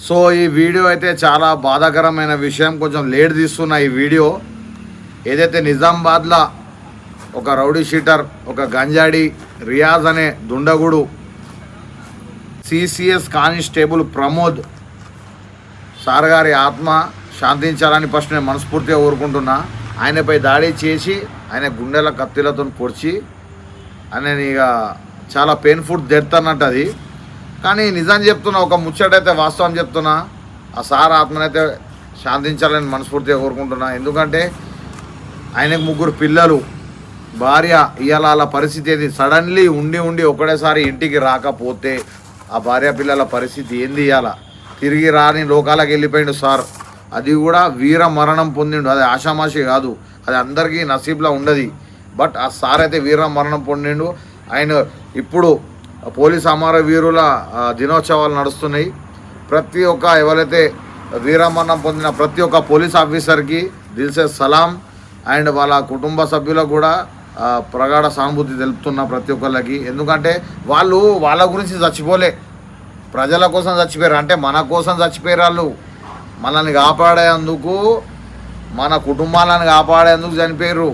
So ఈ video అయితే చాలా బాధాకరమైన విషయం. కొంచెం లేట్ తీస్తున్న ఈ వీడియో. ఏదైతే నిజామాబాద్లో ఒక రౌడీ షీటర్ ఒక గంజాడి రియాజ్ అనే దుండగుడు సిసిఎస్ కానిస్టేబుల్ ప్రమోద్ సార్ గారి ఆత్మ శాంతించాలని ఫస్ట్ నేను మనస్ఫూర్తిగా కోరుకుంటున్నా. ఆయనపై దాడి చేసి ఆయన గుండెల కత్తిలతో పొడిచి ఆయన ఇక చాలా పెయిన్ఫుల్ డెత్ అన్నట్టు అది. కానీ నిజం చెప్తున్నా ఒక ముచ్చటైతే వాస్తవం చెప్తున్నా. ఆ సార్ ఆత్మనైతే శాంతించాలని మనస్ఫూర్తిగా కోరుకుంటున్నా. ఎందుకంటే ఆయనకు ముగ్గురు పిల్లలు భార్య ఇవాళ వాళ్ళ పరిస్థితి ఏంది? సడన్లీ ఉండి ఉండి ఒకటేసారి ఇంటికి రాకపోతే ఆ భార్య పిల్లల పరిస్థితి ఏంది ఇవాళ తిరిగి రాని లోకాలకు వెళ్ళిపోయిండు సార్. అది కూడా వీర మరణం పొందిండు. అది ఆషామాషి కాదు. అది అందరికీ నసీబ్లో ఉండదు. బట్ ఆ సార్ అయితే వీర మరణం పొందిండు. ఆయన ఇప్పుడు పోలీస్ అమర వీరుల దినోత్సవాలు నడుస్తున్నాయి. ప్రతి ఒక్క ఎవరైతే వీరమరణం పొందిన ప్రతి ఒక్క పోలీస్ ఆఫీసర్కి దిల్సే సలాం. అండ్ వాళ్ళ కుటుంబ సభ్యులకు కూడా ప్రగాఢ సానుభూతి తెలుపుతున్న ప్రతి ఒక్కళ్ళకి. ఎందుకంటే వాళ్ళు వాళ్ళ గురించి చచ్చిపోలే. ప్రజల కోసం చచ్చిపోయారు. అంటే మన కోసం చచ్చిపోయారు వాళ్ళు. మనల్ని కాపాడేందుకు మన కుటుంబాలను కాపాడేందుకు చనిపోయారు.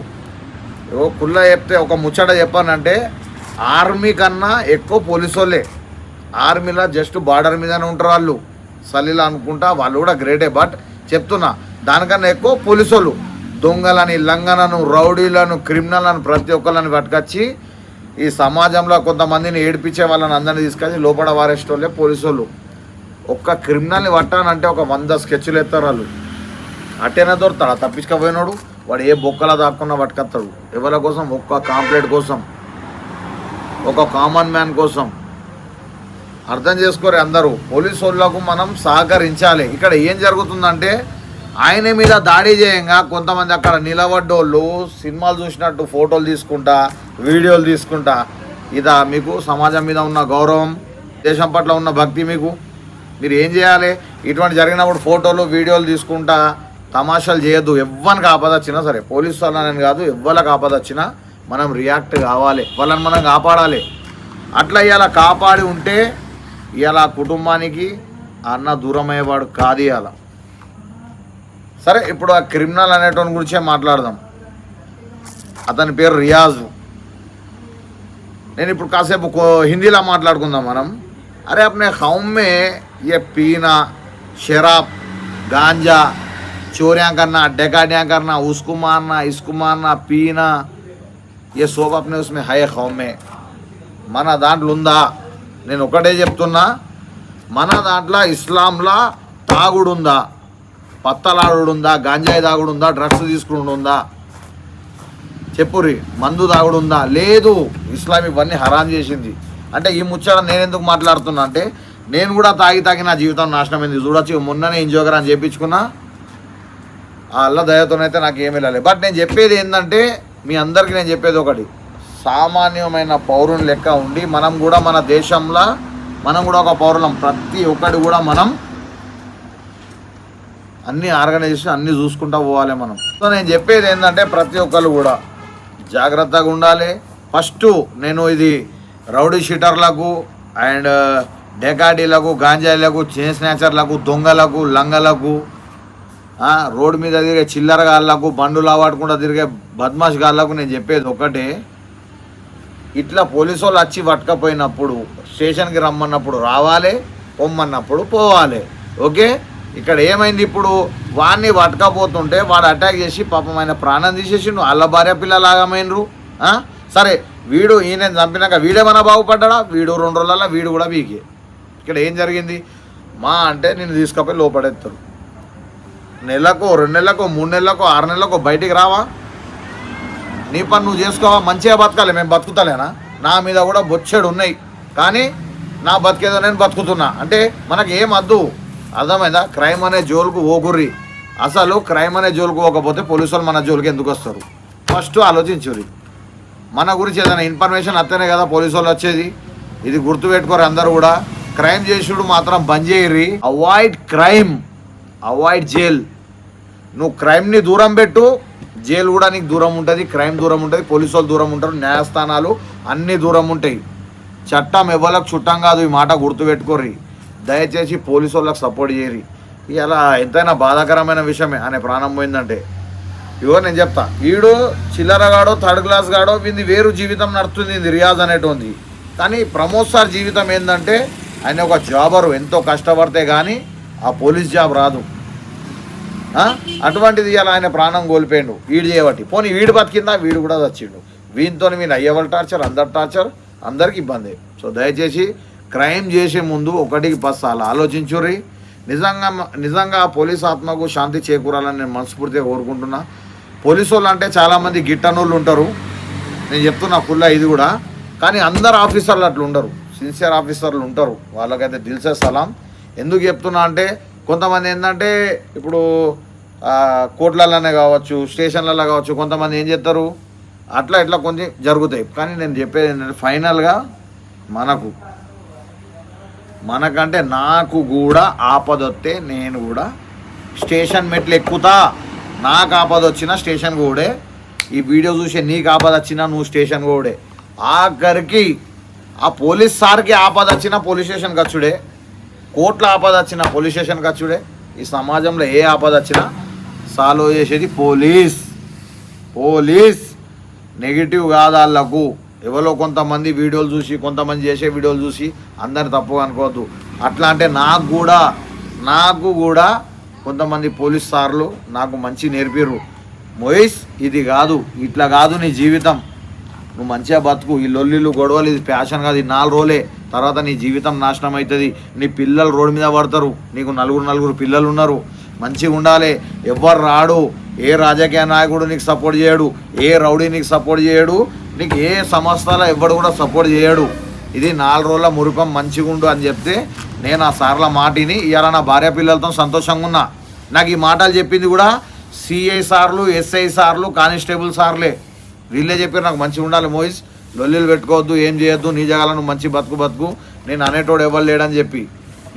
కుళ్ళ కుల్ల చెప్తే ఒక ముచ్చట చెప్పానంటే ఆర్మీ కన్నా ఎక్కువ పోలీసు వాళ్ళే ఆర్మీలో జస్ట్ బార్డర్ మీదనే ఉంటారు వాళ్ళు. సలీలా అనుకుంటా వాళ్ళు కూడా గ్రేటే బట్ చెప్తున్నా దానికన్నా ఎక్కువ పోలీసు వాళ్ళు దొంగలని లంగనను రౌడీలను క్రిమినల్లను ప్రతి ఒక్కళ్ళని పట్టుకొచ్చి ఈ సమాజంలో కొంతమందిని ఏడిపించే వాళ్ళని అందరినీ తీసుకొచ్చి లోపల వారేసేటోళ్ళే పోలీసు వాళ్ళు ఒక్క క్రిమినల్ని పట్టానంటే ఒక వంద స్కెచ్లు ఎత్తారు వాళ్ళు. అట్టేనా దొరుకుతాడు తప్పించుకపోయినాడు. వాడు ఏ బొక్కలా దాక్కున్నా పట్టుకొస్తాడు. ఎవరి కోసం? ఒక్క కాంప్లైంట్ కోసం. ఒక కామన్ మ్యాన్ కోసం. అర్థం చేసుకోరే అందరూ. పోలీసు వాళ్ళకు మనం సహకరించాలి. ఇక్కడ ఏం జరుగుతుందంటే ఆయన మీద దాడి చేయంగా కొంతమంది అక్కడ నిలబడ్డోళ్ళు సినిమాలు చూసినట్టు ఫోటోలు తీసుకుంటా వీడియోలు తీసుకుంటా. ఇదా మీకు సమాజం మీద ఉన్న గౌరవం దేశం పట్ల ఉన్న భక్తి మీకు. మీరు ఏం చేయాలి? ఇటువంటి జరిగినప్పుడు ఫోటోలు వీడియోలు తీసుకుంటా తమాషాలు చేయొద్దు. ఎవ్వరికి ఆపద వచ్చినా సరే పోలీసు వాళ్ళని కాదు ఎవ్వరికి ఆపద వచ్చినా మనం రియాక్ట్ కావాలి వాళ్ళని మనం కాపాడాలి. అట్లా ఇలా కాపాడి ఉంటే ఇలా కుటుంబానికి అన్న దూరం అయ్యేవాడు కాదు ఇలా సరే ఇప్పుడు ఆ క్రిమినల్ అనేటోని గురించే మాట్లాడదాం. అతని పేరు రియాజ్. నేను ఇప్పుడు కాసేపు హిందీలో మాట్లాడుకుందాం మనం. అరే అప్నే హౌమ్మే ఏ పీనా షరాబ్ గాంజా చోర్యాకర్ణ డెకాడ్యాకర్ణ ఉస్కుమా అన్న ఇసుకుమా అన్న పీనా ఏ సోబాప్ న్యూస్ మే హై హోమే మన దాంట్లో ఉందా నేను ఒకటే చెప్తున్నా మన దాంట్లో ఇస్లాంలా తాగుడు ఉందా పత్తలాడు ఉందా గాంజాయి తాగుడు ఉందా డ్రగ్స్ తీసుకుని ఉందా చెప్పురి మందు తాగుడు ఉందా లేదు ఇస్లాం ఇవన్నీ హరాం చేసింది అంటే ఈ ముచ్చట నేను ఎందుకు మాట్లాడుతున్నా అంటే నేను కూడా తాగి తాగి నా జీవితం నాశనమైంది. చూడొచ్చు మొన్ననే ఇంజోగర్ అని చేపించుకున్నా అల్ల దయతోనైతే నాకు ఏమి వెళ్ళాలి బట్ నేను చెప్పేది ఏంటంటే మీ అందరికీ నేను చెప్పేది ఒకటి. సామాన్యమైన పౌరుని లెక్క ఉండి మనం కూడా మన దేశంలో మనం కూడా ఒక పౌరులం. ప్రతి ఒక్కటి కూడా మనం అన్ని ఆర్గనైజేషన్ అన్నీ చూసుకుంటూ పోవాలి మనం. సో నేను చెప్పేది ఏంటంటే ప్రతి ఒక్కరు కూడా జాగ్రత్తగా ఉండాలి. ఫస్ట్ నేను ఇది రౌడీ షీటర్లకు అండ్ డెకాడీలకు గాంజాయిలకు చైన్ స్నాచర్లకు దొంగలకు లంగలకు రోడ్డు మీద తిరిగే చిల్లర గాళ్ళకు బండులు ఆవాడకుండా తిరిగే బద్మాష్ గాళ్ళకు నేను చెప్పేది ఒకటే. ఇట్లా పోలీసు వాళ్ళు వచ్చి పట్టుకపోయినప్పుడు స్టేషన్కి రమ్మన్నప్పుడు రావాలి పొమ్మన్నప్పుడు పోవాలి. ఓకే? ఇక్కడ ఏమైంది ఇప్పుడు? వాడిని పట్టుకపోతుంటే వాడు అటాక్ చేసి పాపం ఆయన ప్రాణం తీసేసిండు. వాళ్ళ భార్య పిల్లలాగమైనరు సరే వీడు ఈయన చంపినాక వీడేమన్నా బాగుపడ్డా? వీడు రెండు రోజులలో వీడు కూడా వీకే. ఇక్కడ ఏం జరిగింది? మా అంటే నేను తీసుకపోయి లోపడేస్తారు నెలకు రెండు నెలలకు మూడు నెలలకు ఆరు నెలలకు బయటికి రావా? నీ పని నువ్వు చేసుకోవా? మంచిగా బతకాలి మేము బతుకుతలేనా? నా మీద కూడా బొచ్చెడు ఉన్నాయి. కానీ నా బతికేదో నేను బతుకుతున్నా. అంటే మనకి ఏం వద్దు అర్థమైందా? క్రైమ్ అనే జోలుకు ఓగుర్రి అసలు క్రైమ్ అనే జోలుకు పోకపోతే పోలీసు వాళ్ళు మన జోలికి ఎందుకు వస్తారు? ఫస్ట్ ఆలోచించుర్రి. మన గురించి ఏదైనా ఇన్ఫర్మేషన్ వస్తేనే కదా పోలీసు వాళ్ళు వచ్చేది. ఇది గుర్తుపెట్టుకోరు అందరూ కూడా. క్రైమ్ చేసుడు మాత్రం బంద్ చేయర్రి. Avoid crime. అవాయిడ్ జైల్ నువ్వు క్రైమ్ని దూరం పెట్టు. జైలు కూడా నీకు దూరం ఉంటుంది క్రైమ్ దూరం ఉంటుంది పోలీసు వాళ్ళు దూరం ఉంటారు న్యాయస్థానాలు అన్నీ దూరం ఉంటాయి. చట్టం ఎవరికి చుట్టం కాదు ఈ మాట గుర్తుపెట్టుకోర్రి. దయచేసి పోలీసు వాళ్ళకి సపోర్ట్ చేయరి ఇలా ఎంతైనా బాధాకరమైన విషయమే అనే ప్రాణం పోయిందంటే. ఇవో నేను చెప్తా వీడు చిల్లరగాడో థర్డ్ క్లాస్ గాడో వీంది వేరు జీవితం నడుస్తుంది ఇది రియాజ్ అనేటువంటి కానీ ప్రమోద్ సార్ జీవితం ఏంటంటే ఆయన ఒక జాబరు ఎంతో కష్టపడితే కానీ ఆ పోలీస్ జాబ్ రాదు. అటువంటిది ఇలా ఆయన ప్రాణం కోల్పోయిండు. వీడు చేయబట్టి. పోనీ వీడు బతికిందా? వీడు కూడా చచ్చిండు. వీనితో మీరు అయ్యవాళ్ళ టార్చర్ అందరు టార్చర్ అందరికి ఇబ్బంది. సో దయచేసి క్రైమ్ చేసే ముందు ఒకటికి పది సార్లు ఆలోచించుర్రి. నిజంగా నిజంగా ఆ పోలీస్ ఆత్మకు శాంతి చేకూరాలని నేను మనస్ఫూర్తిగా కోరుకుంటున్నా. పోలీసు వాళ్ళు అంటే చాలామంది గిట్టనోళ్ళు ఉంటారు. నేను చెప్తున్నా ఫుల్ ఇది కూడా. కానీ అందరు ఆఫీసర్లు అట్లా ఉండరు సిన్సియర్ ఆఫీసర్లు ఉంటారు. వాళ్ళకైతే దిల్సే సలాం. ఎందుకు చెప్తున్నా అంటే కొంతమంది ఏంటంటే ఇప్పుడు కోట్లలోనే కావచ్చు స్టేషన్లలో కావచ్చు కొంతమంది ఏం చేస్తారు? అట్లా ఇట్లా కొంచెం జరుగుతాయి. కానీ నేను చెప్పేది ఏంటంటే ఫైనల్గా మనకు మనకంటే నాకు కూడా ఆపదొస్తే నేను కూడా స్టేషన్ మెట్లు ఎక్కుతా. నాకు ఆపద వచ్చిన స్టేషన్ కూడా ఈ వీడియో చూసే నీకు ఆపద వచ్చినా నువ్వు స్టేషన్ కూడా ఆఖరికి ఆ పోలీస్ సార్కి ఆపద వచ్చినా పోలీస్ స్టేషన్ ఖర్చుడే కోట్ల ఆపద వచ్చినా పోలీస్ స్టేషన్ ఖర్చుడే ఈ సమాజంలో ఏ ఆపద వచ్చినా సాల్వ్ చేసేది పోలీస్. పోలీస్. నెగిటివ్ కాదు వాళ్ళకు. ఎవరో కొంతమంది వీడియోలు చూసి కొంతమంది చేసే వీడియోలు చూసి అందరిని తప్పుగా అనుకోవద్దు. అట్లా అంటే నాకు కూడా నాకు కూడా కొంతమంది పోలీస్ సార్లు నాకు మంచి నేర్పిర్రు. మొయిస్ ఇది కాదు. ఇట్లా కాదు నీ జీవితం. నువ్వు మంచిగా బతుకు ఈ లొల్లిలు గొడవలు ఇది ప్యాషన్ కాదు ఈ నాలుగు రోజులే. తర్వాత నీ జీవితం నాశనం అవుతుంది. నీ పిల్లలు రోడ్డు మీద పడతారు. నీకు నలుగురు నలుగురు పిల్లలు ఉన్నారు. మంచిగా ఉండాలి. ఎవరు రాడు. ఏ రాజకీయ నాయకుడు నీకు సపోర్ట్ చేయడు. ఏ రౌడీ నీకు సపోర్ట్ చేయడు. నీకు ఏ సంస్థల ఎవ్వడు కూడా సపోర్ట్ చేయడు. ఇది నాలుగు రోజుల మురిపం మంచిగా ఉండు అని చెప్తే నేను ఆ సార్ల మాటిని ఇవాళ నా భార్య పిల్లలతో సంతోషంగా ఉన్నా. నాకు ఈ మాటలు చెప్పింది కూడా సిఐ సార్లు ఎస్ఐ సార్లు కానిస్టేబుల్ సార్లే. వీళ్ళే చెప్పారు నాకు మంచిగా ఉండాలి మోయిస్. లొల్లిలు పెట్టుకోవద్దు ఏం చేయొద్దు నీ జగాలను మంచి బతుకు బతుకు. నేను అనేటోడు ఎవరు లేడని చెప్పి.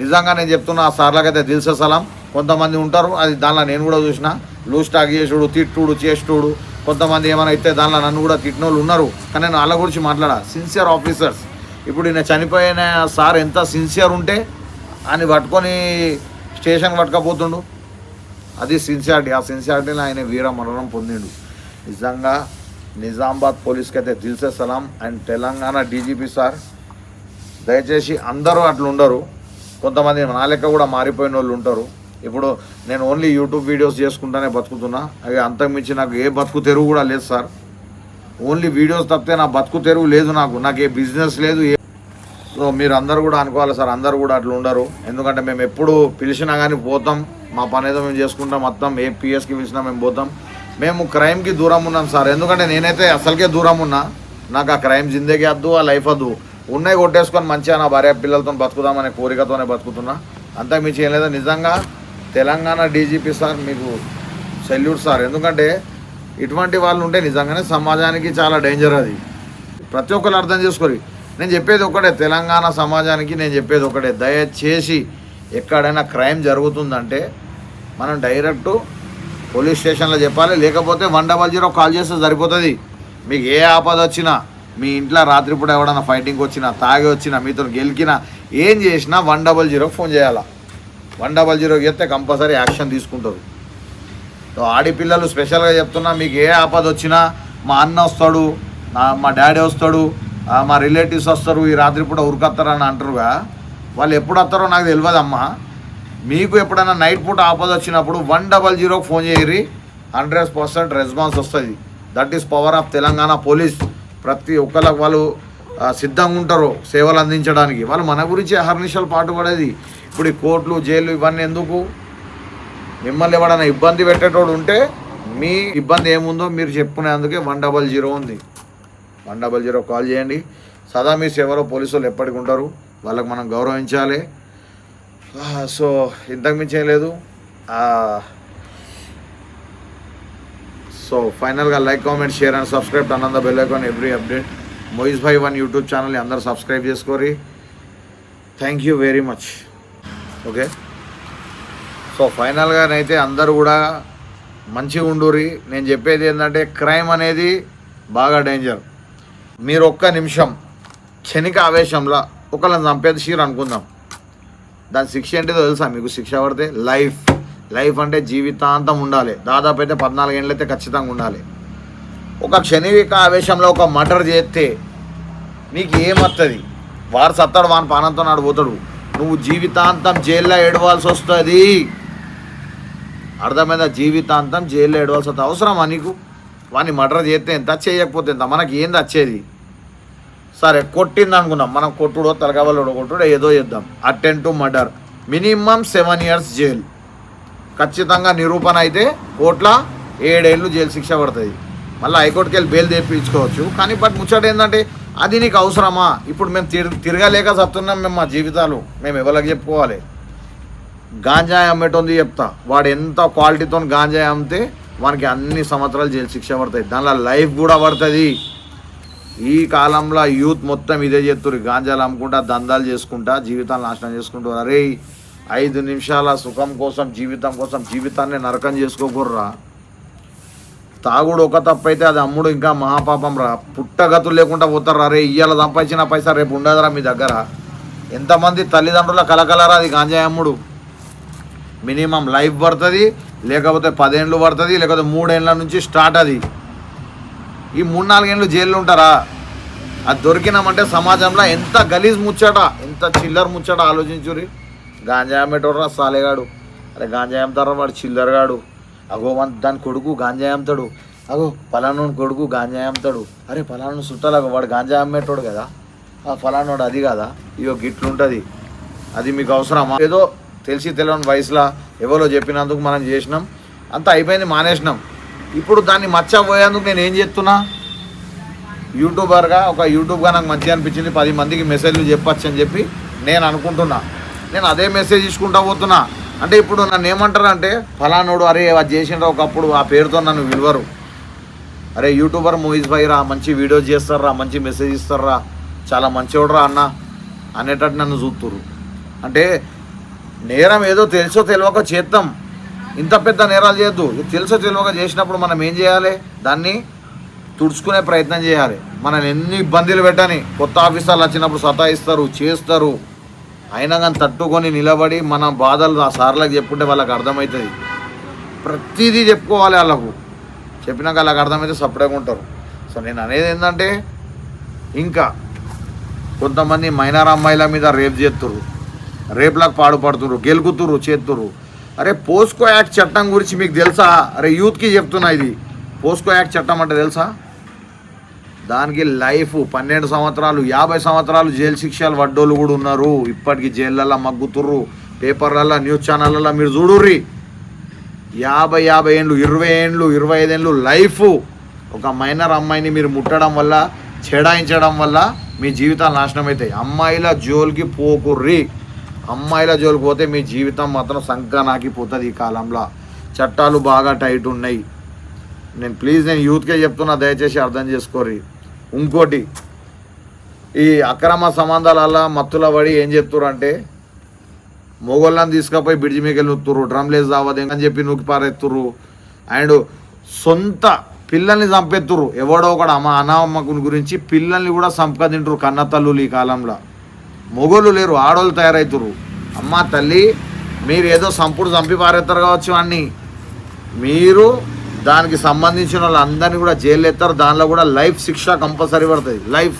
నిజంగా నేను చెప్తున్నా ఆ సార్లకైతే దిల్సే సలాం. కొంతమంది ఉంటారు అది దానిలో నేను కూడా చూసిన. లూజ్ స్టాక్ చేసుడు తిట్టుడు చేస్తుడు కొంతమంది ఏమైనా అయితే దానిలో నన్ను కూడా తిట్టిన వాళ్ళు ఉన్నారు. కానీ నేను వాళ్ళ గురించి మాట్లాడా? సిన్సియర్ ఆఫీసర్స్ ఇప్పుడు నేను చనిపోయిన సార్ ఎంత సిన్సియర్ ఉంటే అని పట్టుకొని స్టేషన్ పట్టుకపోతుండు. అది సిన్సియారిటీ ఆ సిన్సియారిటీని ఆయన వీర మరణం పొందిండు. నిజంగా నిజామాబాద్ పోలీస్కి అయితే దిల్సే సలాం అండ్ తెలంగాణ డీజీపీ సార్. దయచేసి అందరూ అట్లా ఉండరు. కొంతమంది నా లెక్క కూడా మారిపోయిన వాళ్ళు ఉంటారు. ఇప్పుడు నేను ఓన్లీ యూట్యూబ్ వీడియోస్ చేసుకుంటానే బతుకుతున్నా. అవి అంతకుమించి నాకు ఏ బతుకు తెరువు కూడా లేదు సార్. ఓన్లీ వీడియోస్ తప్పితే నా బతుకు తెరువు లేదు నాకు. నాకు ఏ బిజినెస్ లేదు ఏ సో మీరు అందరూ కూడా అనుకోవాలి సార్. అందరూ కూడా అట్లా ఉండరు. ఎందుకంటే మేము ఎప్పుడు పిలిచినా కానీ పోతాం. మా పని ఏదో మేము చేసుకుంటాం మొత్తం. ఏ పిఎస్కి పిలిచినా మేము పోతాం. మేము క్రైమ్కి దూరం ఉన్నాం సార్. ఎందుకంటే నేనైతే అసలుకే దూరం ఉన్నా. నాకు ఆ క్రైమ్ జిందగీ వద్దు ఆ లైఫ్ వద్దు ఉన్నాయి కొట్టేసుకొని మంచిగా నా భార్య పిల్లలతో బతుకుదామనే కోరికతోనే బతుకుతున్నా. అంతకుమించి ఏం లేదా. నిజంగా తెలంగాణ డీజీపీ సార్ మీకు సెల్యూట్ సార్. ఎందుకంటే ఇటువంటి వాళ్ళు ఉంటే నిజంగానే సమాజానికి చాలా డేంజర్ అది. ప్రతి ఒక్కరు అర్థం చేసుకోరు. నేను చెప్పేది ఒకటే తెలంగాణ సమాజానికి నేను చెప్పేది ఒకటే దయచేసి ఎక్కడైనా క్రైమ్ జరుగుతుందంటే మనం డైరెక్ట్ పోలీస్ స్టేషన్లో చెప్పాలి. లేకపోతే వన్ డబల్ జీరో కాల్ చేస్తే సరిపోతుంది. మీకు ఏ ఆపద వచ్చినా మీ ఇంట్లో రాత్రిపూట ఎవడన్నా ఫైటింగ్ వచ్చినా తాగి వచ్చినా మీతో గెలికినా ఏం చేసినా వన్ డబల్ జీరో ఫోన్ చేయాలా? వన్ డబల్ జీరో చెప్తే కంపల్సరీ యాక్షన్ తీసుకుంటారు. సో ఆడపిల్లలు స్పెషల్గా చెప్తున్నా మీకు ఏ ఆపద వచ్చినా మా అన్న వస్తాడు మా డాడీ వస్తాడు మా రిలేటివ్స్ వస్తారు ఈ రాత్రిపూట ఉరికొస్తారని అంటారుగా. వాళ్ళు ఎప్పుడు వస్తారో నాకు తెలియదమ్మా. మీకు ఎప్పుడైనా నైట్ పూట ఆపద వచ్చినప్పుడు వన్ డబల్ జీరోకి ఫోన్ చేయరి హండ్రెడ్ పర్సెంట్ రెస్పాన్స్ వస్తుంది. That is power of Telangana police. ప్రతి ఒక్కరికి వాళ్ళు సిద్ధంగా ఉంటారు సేవలు అందించడానికి. వాళ్ళు మన గురించి అహర్నిశలు పాటుపడేది ఇప్పుడు ఈ కోర్టులు జైలు ఇవన్నీ ఎందుకు? మిమ్మల్ని ఎవడైనా ఇబ్బంది పెట్టేటోడు ఉంటే మీ ఇబ్బంది ఏముందో మీరు చెప్పుకునేందుకే వన్ డబల్ జీరో ఉంది. వన్ డబల్ జీరో కాల్ చేయండి. సదా మీ సేవలో పోలీసు వాళ్ళు ఎప్పటికి ఉంటారు. వాళ్ళకి మనం గౌరవించాలి. సో ఇంతకు మించి ఏం లేదు. సో ఫైనల్గా like comment share and subscribe and the bell icon every update. Moiz Bhai one YouTube ఛానల్ని అందరూ subscribe చేసుకోరి. Thank you very much okay so ఫైనల్గానైతే అందరూ కూడా మంచిగా ఉండురి నేను చెప్పేది ఏంటంటే క్రైమ్ అనేది బాగా డేంజర్ మీరు ఒక్క నిమిషం క్షణిక ఆవేశంలో ఒకళ్ళని చంపేది షీర్ అనుకుందాం. దాని శిక్ష ఏంటిదో తెలుసా? మీకు శిక్ష పడితే లైఫ్. లైఫ్ అంటే జీవితాంతం ఉండాలి. దాదాపు అయితే పద్నాలుగు ఏళ్ళైతే అయితే ఖచ్చితంగా ఉండాలి. ఒక క్షణిక ఆవేశంలో ఒక మటర్ చేస్తే నీకు ఏమత్తది? వారు సత్తాడు వాని పానంతో నాడు పోతాడు. నువ్వు జీవితాంతం జైల్లో ఏడవాల్సి వస్తుంది. అర్థమైందా? జీవితాంతం జైల్లో ఏడవాల్సి వస్తుంది. అవసరమా నీకు? వాడిని మర్డర్ చేస్తే ఎంత? చేయకపోతే ఎంత? మనకి ఏంది వచ్చేది? సరే కొట్టింది అనుకున్నాం మనం కొట్టుడో తలగవలుడో కొట్టుడో ఏదో చేద్దాం. Attempt to murder minimum seven years jail ఖచ్చితంగా నిరూపణ అయితే కోట్ల ఏడేళ్ళు జైలు శిక్ష పడుతుంది. మళ్ళీ హైకోర్టుకి వెళ్ళి బెయిల్ తెప్పించుకోవచ్చు. కానీ బట్ ముచ్చట ఏంటంటే అది నీకు అవసరమా? ఇప్పుడు మేము తిరి తిరగలేక చెప్తున్నాం మేము మా జీవితాలు. మేము ఎవరికి చెప్పుకోవాలి? గాంజాయి అమ్మేటోంది చెప్తా. వాడు ఎంత క్వాలిటీతో గాంజాయి అమ్మితే వానికి అన్ని సంవత్సరాలు జైలు శిక్ష పడతాయి దానిలో లైఫ్ కూడా పడుతుంది. ఈ కాలంలో యూత్ మొత్తం ఇదే చేస్తారు గాంజాలు అమ్ముకుంటా దందాలు చేసుకుంటా జీవితాన్ని నాశనం చేసుకుంటారు అరే ఐదు నిమిషాల సుఖం కోసం జీవితం కోసం జీవితాన్ని నరకం చేసుకోకూర్రా. తాగుడు ఒక తప్పు అయితే అది అమ్ముడు ఇంకా మహాపాపం రా. పుట్టగతులు లేకుండా పోతారు అరే ఇయ్యాల సంపాదించిన పైసా రేపు ఉండదురా మీ దగ్గర. ఎంతమంది తల్లిదండ్రుల కలకలరా అది గాంజాయి అమ్ముడు? మినిమం లైఫ్ పడుతుంది లేకపోతే పదేండ్లు పడుతుంది లేకపోతే మూడేళ్ళ నుంచి స్టార్ట్ అది. ఈ మూడు నాలుగేళ్ళు జైల్లో ఉంటారా? అది దొరికినామంటే సమాజంలో ఎంత గలీజ్ ముచ్చట ఎంత చిల్లర ముచ్చట ఆలోచించురి గాంజా అమ్మేటోడ్రా సాలేగాడు. అరే గాంజా అమ్ముతారా వాడు చిల్లరగాడు. అగో వన్ దాని కొడుకు గాంజా అమ్ముతాడు అగో పలానోని కొడుకు గాంజా అమ్ముతాడు అరే పలానా చుట్టాలు వాడు గాంజా అమ్మేటోడు కదా. ఆ ఫలానోడు అది కదా? ఇగో గిట్లుంటుంది. అది మీకు అవసరమా? ఏదో తెలిసి తెలియని వయసులో ఎవరో చెప్పినందుకు మనం చేసినాం. అంతా అయిపోయింది మానేసినాం. ఇప్పుడు దాన్ని మర్చిపోయేందుకు నేను ఏం చేస్తున్నా? యూట్యూబర్గా ఒక యూట్యూబ్గా నాకు మంచిగా అనిపించింది పది మందికి మెసేజ్లు చెప్పచ్చు అని చెప్పి నేను అనుకుంటున్నా. నేను అదే మెసేజ్ ఇచ్చుకుంటా పోతున్నా. అంటే ఇప్పుడు నన్ను ఏమంటారు అంటే ఫలానోడు అరే అది చేసిండ్రా ఒకప్పుడు ఆ పేరుతో నన్ను విలువరు. అరే యూట్యూబర్ మూవీస్ పై రా మంచి వీడియోస్ చేస్తారా మంచి మెసేజ్ ఇస్తారా చాలా మంచివాడురా అన్న అనేటట్టు నన్ను చూస్తురు అంటే నేరం ఏదో తెలుసో తెలియక చేద్దాం ఇంత పెద్ద నేరాలు చేయొద్దు. తెలుసు తెలుసో తెలియక చేసినప్పుడు మనం ఏం చేయాలి? దాన్ని తుడుచుకునే ప్రయత్నం చేయాలి. మనం ఎన్ని ఇబ్బందులు పెట్టని కొత్త ఆఫీసర్లు వచ్చినప్పుడు సతాయిస్తారు చేస్తారు. అయినా కానీ తట్టుకొని నిలబడి మన బాధలు ఆ సార్లకు చెప్పుంటే వాళ్ళకి అర్థమవుతుంది. ప్రతిదీ చెప్పుకోవాలి వాళ్ళకు. చెప్పినాక వాళ్ళకి అర్థమైతే సపరేట్గా ఉంటారు. సో నేను అనేది ఏంటంటే ఇంకా కొంతమంది మైనార్ అమ్మాయిల మీద రేప్ చేస్తుర్రు రేపులకు పాడుపడుతుర్రు గెలుకుతుర్రు చేస్తుర్రు అరే పోస్కో యాక్ట్ చట్టం గురించి మీకు తెలుసా? అరే యూత్కి చెప్తున్నా ఇది. పోస్కో యాక్ట్ చట్టం అంటే తెలుసా? దానికి లైఫ్ పన్నెండు సంవత్సరాలు యాభై సంవత్సరాలు జైలు శిక్షలు వడ్డోళ్ళు కూడా ఉన్నారు. ఇప్పటికీ జైళ్ళల్లో మగ్గుతుర్రు. పేపర్లలో న్యూస్ ఛానళ్ళల్లో మీరు చూడుర్రి. యాభై యాభై ఏండ్లు ఇరవై ఏండ్లు ఇరవై ఐదేండ్లు లైఫ్. ఒక మైనర్ అమ్మాయిని మీరు ముట్టడం వల్ల చెడాయించడం వల్ల మీ జీవితాలు నాశనం అవుతాయి అమ్మాయిల జోలికి పోకుర్రి. అమ్మాయిల జోలికి పోతే మీ జీవితం మాత్రం సంకనాకిపోతుంది ఈ కాలంలో. చట్టాలు బాగా టైట్ ఉన్నాయి. నేను ప్లీజ్ నేను యూత్కే చెప్తున్నా దయచేసి అర్థం చేసుకోరి ఇంకోటి ఈ అక్రమ సంబంధాలల్లో మత్తుల పడి ఏం చెప్తుర్రు అంటే మొగోళ్ళని తీసుకపోయి బిడ్జి మీకు నూతుర్రు డ్రమ్లేజ్ దావది అని చెప్పి నూకి పారెత్తుర్రు. అండ్ సొంత పిల్లల్ని చంపెత్తురు ఎవడో ఒకడు అమ్మ అనామకుని గురించి పిల్లల్ని కూడా సంపదింటారు కన్న తల్లులు ఈ కాలంలో. మొగోళ్ళు లేరు ఆడోళ్ళు తయారవుతుర్రు అమ్మ తల్లి మీరు ఏదో సంపుడు చంపి పారేస్తారు కావచ్చు అన్ని. మీరు దానికి సంబంధించిన వాళ్ళందరినీ కూడా జైలు ఎత్తారు దానిలో కూడా లైఫ్ శిక్ష కంపల్సరీ పడుతుంది. లైఫ్.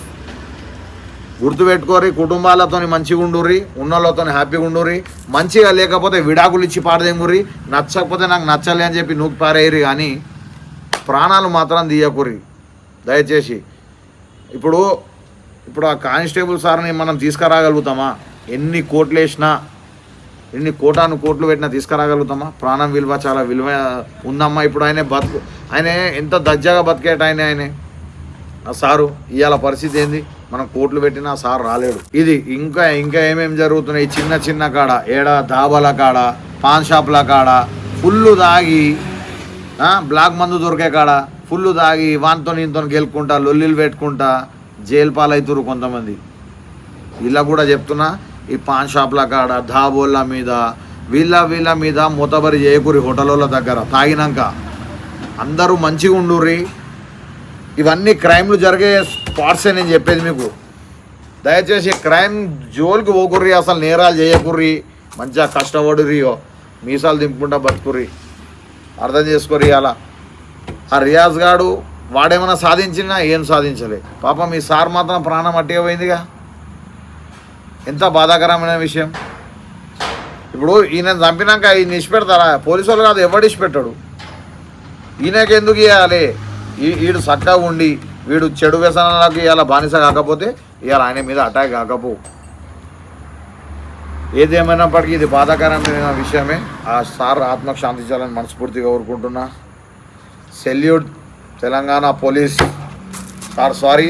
గుర్తుపెట్టుకోరి కుటుంబాలతో మంచిగా ఉండుర్రి ఉన్నోళ్ళతో హ్యాపీగా ఉండుర్రి మంచిగా లేకపోతే విడాకులు ఇచ్చి పాడదేంగుర్రి నచ్చకపోతే నాకు నచ్చలే అని చెప్పి నూకి పారేయరు కానీ ప్రాణాలు మాత్రం తీయకుర్రి. దయచేసి. ఇప్పుడు ఇప్పుడు ఆ కానిస్టేబుల్ సార్ని మనం తీసుకురాగలుగుతామా? ఎన్ని కోట్లు వేసినా ఎన్ని కోటాను కోట్లు పెట్టినా తీసుకురాగలుగుతామా? ప్రాణం విలువ చాలా విలువ ఉందమ్మా ఇప్పుడు ఆయన బతుకు ఆయన ఎంత దజ్జాగా బతికేట ఆయన ఆయనే. ఆ సారు ఇవాళ పరిస్థితి ఏంది? మనం కోట్లు పెట్టినా సార్ రాలేడు. ఇది ఇంకా ఇంకా ఏమేమి జరుగుతున్నాయి? చిన్న చిన్న కాడ ఏడ ధాబాల కాడ పాన్ షాప్ల కాడ ఫుల్లు తాగి బ్లాక్ మందు దొరికే కాడ ఫుల్లు తాగి వానితో నీతో గెలుకుంటా లొల్లిలు పెట్టుకుంటా జైలు పాలవుతురు కొంతమంది. ఇలా కూడా చెప్తున్నా ఈ పాన్ షాప్ల కాడ ధాబోళ్ళ మీద వీళ్ళ వీళ్ళ మీద మూతబరి చేయకూరి హోటళ్ళ దగ్గర తాగినాక అందరూ మంచిగా ఉండుర్రి. ఇవన్నీ క్రైమ్లు జరిగే స్పాట్సే నేను చెప్పేది మీకు. దయచేసి క్రైమ్ జోలికి పోకుర్రి అసలు నేరాలు చేయకుర్రి మంచిగా కష్టపడురియో మీసాలు దింపుకుంటా బతుకుర్రి. అర్థం చేసుకోరి అలా ఆ రియాజ్ గాడు వాడేమైనా సాధించినా ఏం సాధించలే. పాపం మీ సార్ మాత్రం ప్రాణం అట్టిగా పోయిందిగా. ఎంత బాధాకరమైన విషయం. ఇప్పుడు ఈయన చంపినాక ఈయన ఇచ్చిపెడతారా పోలీసు వాళ్ళు కాదు ఎవడు ఇచ్చిపెట్టాడు ఈయనకి ఎందుకు ఇవ్వాలి ఈ- వీడు చక్కగా ఉండి వీడు చెడు వ్యసనాలకు ఇవాళ బానిస కాకపోతే ఇవాళ ఆయన మీద అటాక్ కాకపో. ఏదేమైనప్పటికీ ఇది బాధాకరమైన విషయమే. ఆ సార్ ఆత్మకు శాంతించాలని మనస్ఫూర్తిగా కోరుకుంటున్నా. Salute Telangana police sir sorry.